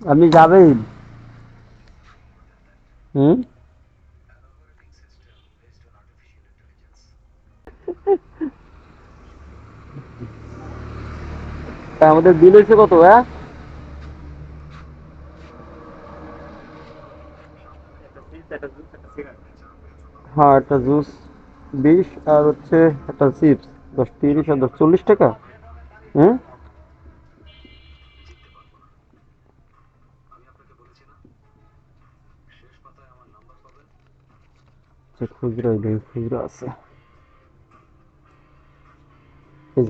আপনি যাবেন? হুম? আমাদের বিল হয়েছে কত হ্যাঁ? হ্যাঁ একটা জুস বিশ আর হচ্ছে একটা চিপস, দশ তিরিশ আর দশ চল্লিশ টাকা। হুম? আচ্ছা খুচরা দেই খুচরা আছে এই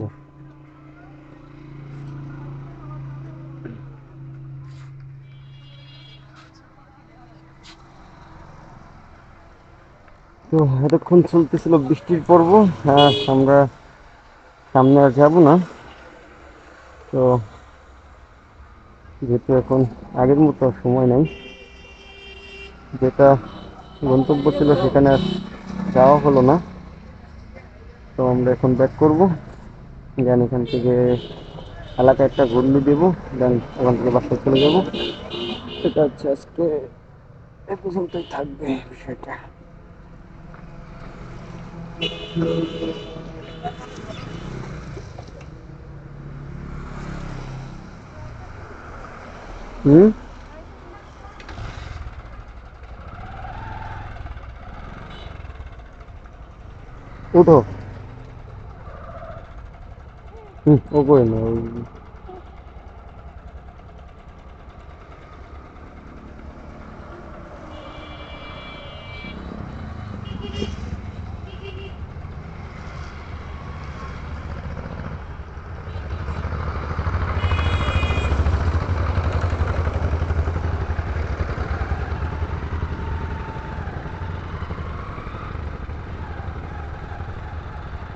তো এতক্ষণ চলতেছিল বৃষ্টির পর্ব হ্যাঁ আমরা সামনে আর যাব না। তো যেহেতু এখন আগের মতো সময় নাই, যেটা গন্তব্য ছিল সেখানে আর যাওয়া হলো না। তো আমরা এখন ব্যাক করব। দেন এখান থেকে এলাকায় একটা ঘুরলি দেবো দেন ওখান থেকে বাসায় চলে যাব। সেটা হচ্ছে আজকে এ পর্যন্তই থাকবে বিষয়টা। হুম? উঠো হুম ও করে না ওই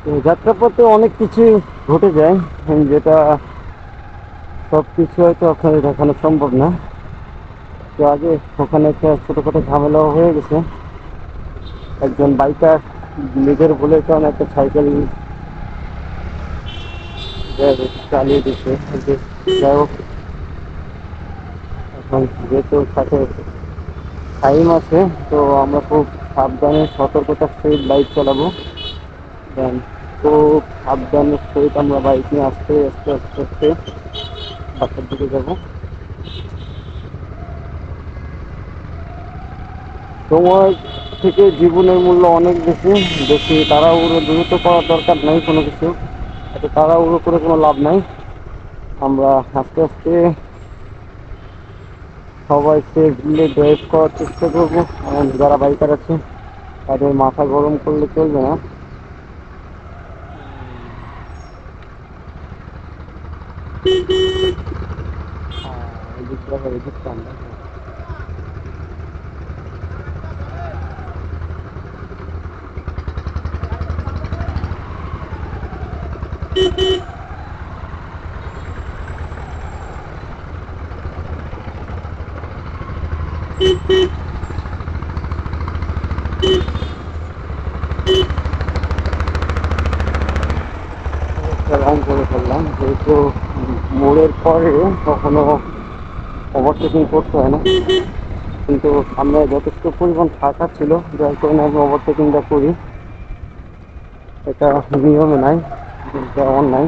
তো যাত্রাপথে অনেক কিছু ঘটে যায় যেটা সব কিছু হয়তো আপনাদের দেখানো সম্ভব না। তো আগে ওখানে একটা ছোটোখাটো ঝামেলাও হয়ে গেছে। একজন বাইকার নিজের ভুলের কারণে একটা সাইকেল চালিয়ে দিচ্ছে যাই হোক, এখন যেহেতু সাথে টাইম আছে, তো আমরা খুব সাবধানে, সতর্কতার সহিত বাইক চালাবো। দেন খুব সাবধানের সহিত আমরা বাইক নিয়ে আসতে, আস্তে আস্তে আস্তে বাসার দিকে যাব। সময় থেকে জীবনের মূল্য অনেক বেশি বেশি তাড়াহুড়ো দ্রুত করার দরকার নাই কোনো কিছু। এত তাড়াহুড়ো করে কোনো লাভ নাই। আমরা আস্তে আস্তে সবাই সেফলি ড্রাইভ করার চেষ্টা করব। যারা বাইকার আছে, তাদের মাথা গরম করলে চলবে না। ফেললাম যেহেতু মোড়ের পরে কখনো ওভারটেকিং করতে হয় না। কিন্তু আমরা যথেষ্ট পরিমাণ ফাঁকা ছিল, যার কারণে আমি ওভারটেকিংটা করি। এটা নিয়মে নাই যেমন নাই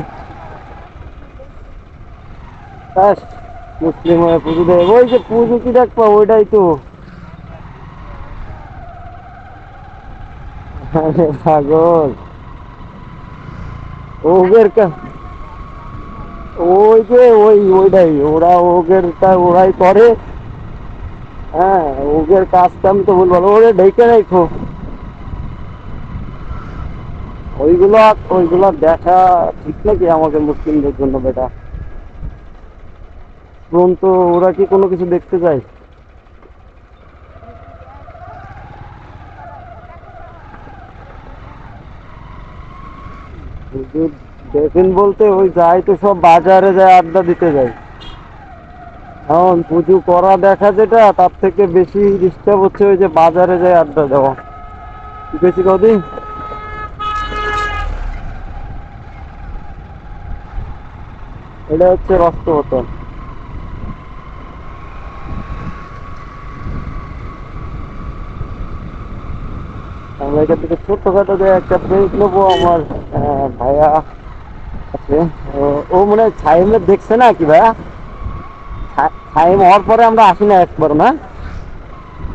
মুসলিম হয়ে পুজো দেয়। ওই যে পুজো কি দেখবা ওইটাই তো। আরে পাগল। ওগের কা ওই যে ওই, ওইটাই। ওরা ওগের ওরাই করে। হ্যাঁ ওগের কাজটা আমি তো বলব। ওরে ঢেকে রাখো। ওইগুলো ওইগুলো দেখা ঠিক নাকি আমাদের মুসলিমদের জন্য বেটা? তো, ওরা কি কোনো কিছু দেখতে যায় হুজুর টিফিন বলতে ওই যাই তো সব বাজারে যায়, আড্ডা দিতে যাই এখন পুজো করা দেখা যেটা, তার থেকে বেশি ডিস্টার্ব হচ্ছে ওই যে বাজারে যায় আড্ডা দেওয়া। বেশি কদিন এটা হচ্ছে বাস্তবতা আমরা এখান থেকে ছোট্টখাটো একটা ব্রেক নেব, আমার ভাইয়া ও- মনে হয় ছাইমে দেখছে না কি ভাইয়া? ছা- ছাইম হওয়ার পরে আমরা আসি না একবার, না?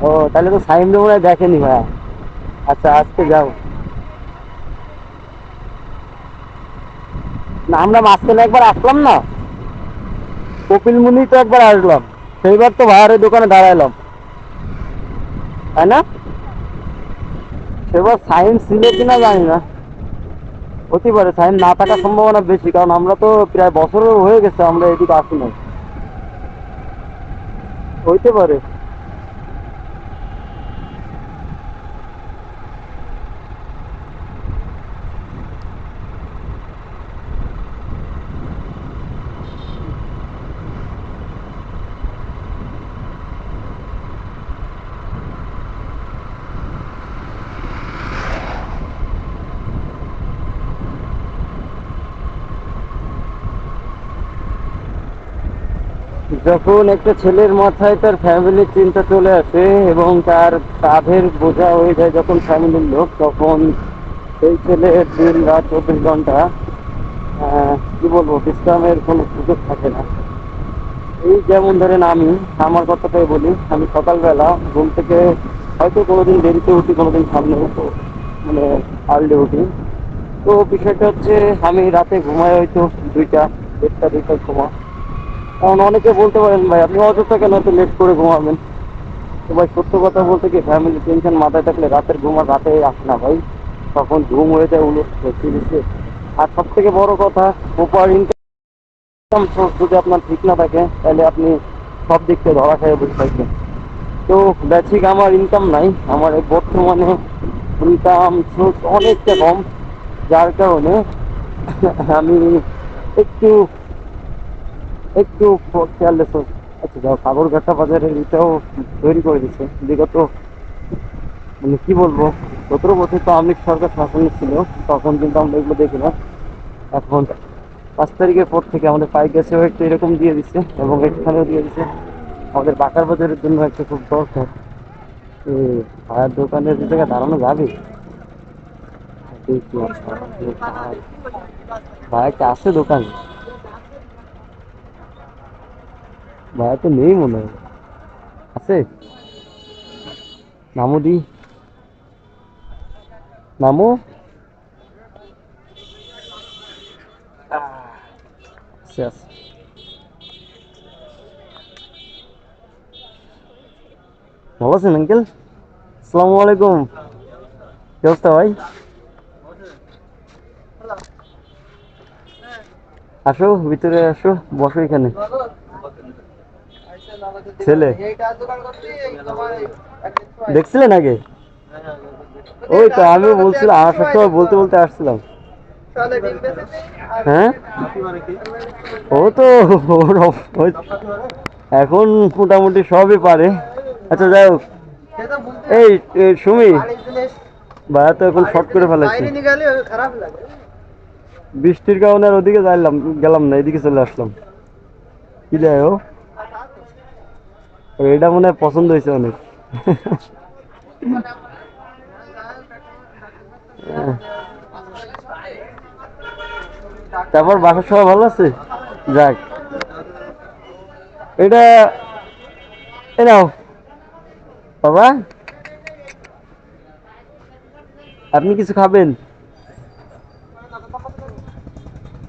ও, তাহলে তো সাইম মনে হয় দেখেনি ভাইয়া। আচ্ছা আজকে যাও। না, আমরা মাঝখানে একবার আসলাম না? কপিল মুনি তো একবার আসলাম। সেইবার তো ভাইয়ার দোকানে দাঁড়াইলাম। তাই না? সেবার সাইন ছিল কিনা জানি না। হতে পারে সাইন না থাকার সম্ভাবনা বেশি, কারণ আমরা তো প্রায় বছর হয়ে গেছে, আমরা এদিকে আসি না হইতে পারে। যখন একটা ছেলের মাথায় তার ফ্যামিলির চিন্তা চলে আসে এবং তার কাঁধের বোঝা হয়ে যায় যখন ফ্যামিলির লোক, তখন সেই ছেলের দিন রাত চব্বিশ ঘণ্টা কি বলব, বিশ্রামের কোনো সুযোগ থাকে না। এই যেমন ধরেন আমি, আমার কথাটাই বলি, আমি সকালবেলা ঘুম থেকে হয়তো কোনোদিন দেরিতে উঠি, কোনোদিন সামনে উঠো মানে আর্লি উঠি। তো বিষয়টা হচ্ছে, আমি রাতে ঘুমাই হয়তো দুইটা, দেড়টা দুইটা ঘুমা কারণ অনেকে বলতে পারেন, ভাই, আপনি অযথা কেন? এত লেট করে ঘুমাবেন। তো ভাই, সত্য কথা বলতে কি ফ্যামিলি টেনশন মাথায় থাকলে রাতের ঘুম আর রাতে আসে না ভাই। তখন ঘুম হয়ে যায় উলো সিরিজে আর সব থেকে বড় কথা প্রপার ইনকাম সোর্স যদি আপনার ঠিক না থাকে, তাহলে আপনি সব দিক থেকে ধরা খেয়ে বসে থাকবেন। তো বেসিক আমার ইনকাম নাই, আমার বর্তমানে ইনকাম সোর্স অনেকটা কম। যার কারণে আমি একটু একটু কেয়ারলেস আচ্ছা যাও সাগরঘাটা বাজারের এটাও তৈরি করে দিচ্ছে বিগত মানে কি বলব সতেরো বছর তো আওয়ামী সরকার শাসনে ছিল তখন কিন্তু আমরা এগুলো দেখি না। এখন পাঁচ তারিখের পর থেকে আমাদের পাইক গ্যাসেও একটা এরকম দিয়ে দিচ্ছে এবং এখানেও দিয়ে দিচ্ছে আমাদের বাকার বাজারের জন্য একটা খুব দরকার। ভাইয়ের দোকানের দু জায়গায় দাঁড়ানো যাবে? আচ্ছা, ভাই একটা আছে দোকান? ভাইয়া তো নেই মনে হয়। আছে? নামও দি। নামো। ভালো আছেন, আঙ্কেল? আসসালামু আলাইকুম। কি অবস্থা ভাই? আসো, ভিতরে আসো, বসো এখানে। ছেলে? দেখছিলেন আগে? ওই তো আমিও বলছিলাম আসার সময় বলতে বলতে আসছিলাম। হ্যাঁ? ও তো এখন মোটামুটি সবই পারে। আচ্ছা যাই হোক। এই সুমি ভাইয়া তো এখন শর্ট করে ফেলেছি বৃষ্টির কারণে আর ওদিকে যাইলাম গেলাম না এদিকে চলে আসলাম। কি ও ও, এটা মনে হয় পছন্দ হয়েছে অনেক। তারপর বাসার সবাই ভালো আছে? যাক। এটা এ নাও। বাবা। আপনি কিছু খাবেন?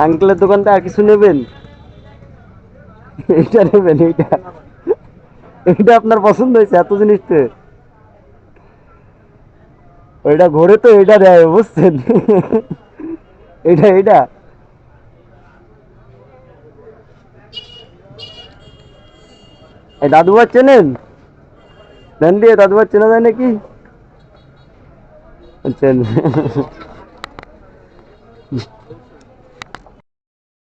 আঙ্কেলের দোকানটা আর কিছু নেবেন? এইটা নেবেন, এইটা। এইটা আপনার পছন্দ হয়েছে, এত জিনিস তো। ওইটা ঘোরে তো এটা দেয়, বুঝছেন? এইটা এই দাদুবার চেনেন? দেন দিয়ে দাদুবার চেনা যায় নাকি? চেন